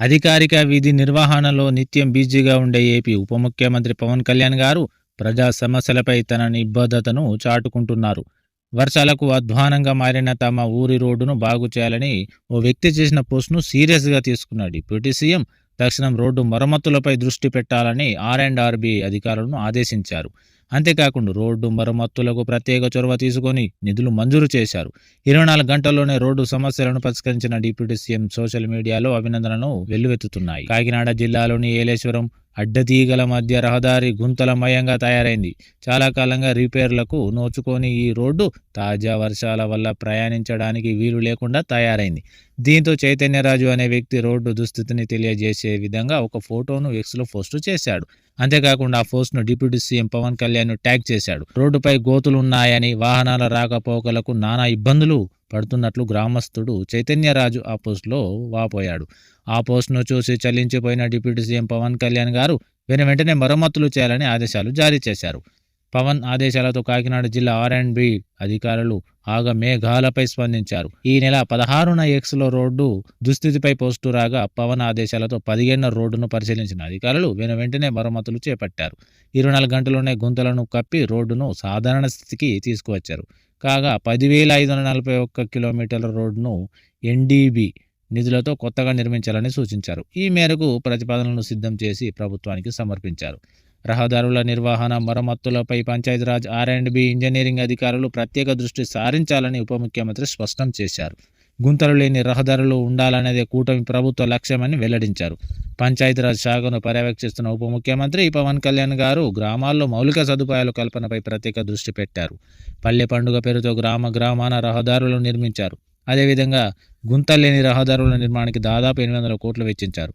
అధికారిక విధి నిర్వహణలో నిత్యం బిజీగా ఉండే ఏపీ ఉప ముఖ్యమంత్రి పవన్ కళ్యాణ్ గారు ప్రజా సమస్యలపై తన నిబద్ధతను చాటుకుంటున్నారు. వర్షాలకు అధ్వానంగా మారిన తమ ఊరి రోడ్డును బాగు చేయాలని ఓ వ్యక్తి చేసిన పోస్ట్ను సీరియస్గా తీసుకున్నాడు. డిప్యూటీ సీఎం తక్షణం రోడ్డు మరమ్మతులపై దృష్టి పెట్టాలని ఆర్ అండ్ ఆర్బీ అధికారులను ఆదేశించారు. అంతేకాకుండా రోడ్డు మరమ్మతులకు ప్రత్యేక చొరవ తీసుకొని నిధులు మంజూరు చేశారు. ఇరవై నాలుగు గంటల్లోనే రోడ్డు సమస్యలను పరిష్కరించిన డిప్యూటీ సీఎం సోషల్ మీడియాలో అభినందనను వెల్లువెత్తుతున్నాయి. కాకినాడ జిల్లాలోని ఏలేశ్వరం అడ్డతీగల మధ్య రహదారి గుంతలమయంగా తయారైంది. చాలా కాలంగా రిపేర్లకు నోచుకొని ఈ రోడ్డు తాజా వర్షాల వల్ల ప్రయాణించడానికి వీలు లేకుండా తయారైంది. దీంతో చైతన్యరాజు అనే వ్యక్తి రోడ్డు దుస్థితిని తెలియజేసే విధంగా ఒక ఫోటోను ఎక్స్లో పోస్టు చేశాడు. అంతేకాకుండా ఆ పోస్ట్ను deputy CM Pawan Kalyan tag చేశాడు. రోడ్డుపై గోతులు ఉన్నాయని వాహనాల రాకపోకలకు నానా ఇబ్బందులు పడుతున్నట్లు గ్రామస్తుడు చైతన్యరాజు ఆ పోస్టులో వాపోయాడు. ఆ పోస్ట్ను చూసి చలించిపోయిన డిప్యూటీ సీఎం పవన్ కళ్యాణ్ గారు వెను వెంటనే మరమ్మతులు చేయాలని ఆదేశాలు జారీ చేశారు. పవన్ ఆదేశాలతో కాకినాడ జిల్లా ఆర్ అండ్ బి అధికారులు ఆగ మేఘాలపై స్పందించారు. ఈ నెల పదహారున ఎక్స్లో రోడ్డు దుస్థితిపై పోస్టు రాగా పవన్ ఆదేశాలతో పదిహేను రోడ్డును పరిశీలించిన అధికారులు వెను వెంటనే మరమ్మతులు చేపట్టారు. ఇరవై నాలుగు గంటల్లోనే గుంతలను కప్పి రోడ్డును సాధారణ స్థితికి తీసుకువచ్చారు. కాగా పదివేల ఐదు వందల నలభై ఒక్క కిలోమీటర్ల రోడ్డును ఎన్డీబీ నిధులతో కొత్తగా నిర్మించాలని సూచించారు. ఈ మేరకు ప్రతిపాదనలను సిద్ధం చేసి ప్రభుత్వానికి సమర్పించారు. రహదారుల నిర్వహణ మరమ్మతులపై Panchayati Raj R and B engineering అధికారులు ప్రత్యేక దృష్టి సారించాలని ఉప ముఖ్యమంత్రి స్పష్టం చేశారు. గుంతలు లేని రహదారులు ఉండాలనేదే కూటమి ప్రభుత్వ లక్ష్యమని వెల్లడించారు. పంచాయతీరాజ్ శాఖను పర్యవేక్షిస్తున్న ఉప ముఖ్యమంత్రి పవన్ కళ్యాణ్ గారు గ్రామాల్లో మౌలిక సదుపాయాల కల్పనపై ప్రత్యేక దృష్టి పెట్టారు. పల్లె పండుగ పేరుతో గ్రామ గ్రామాన రహదారులు నిర్మించారు. అదేవిధంగా గుంతలేని రహదారుల నిర్మాణానికి దాదాపు ఎనిమిది వందల కోట్లు వెచ్చించారు.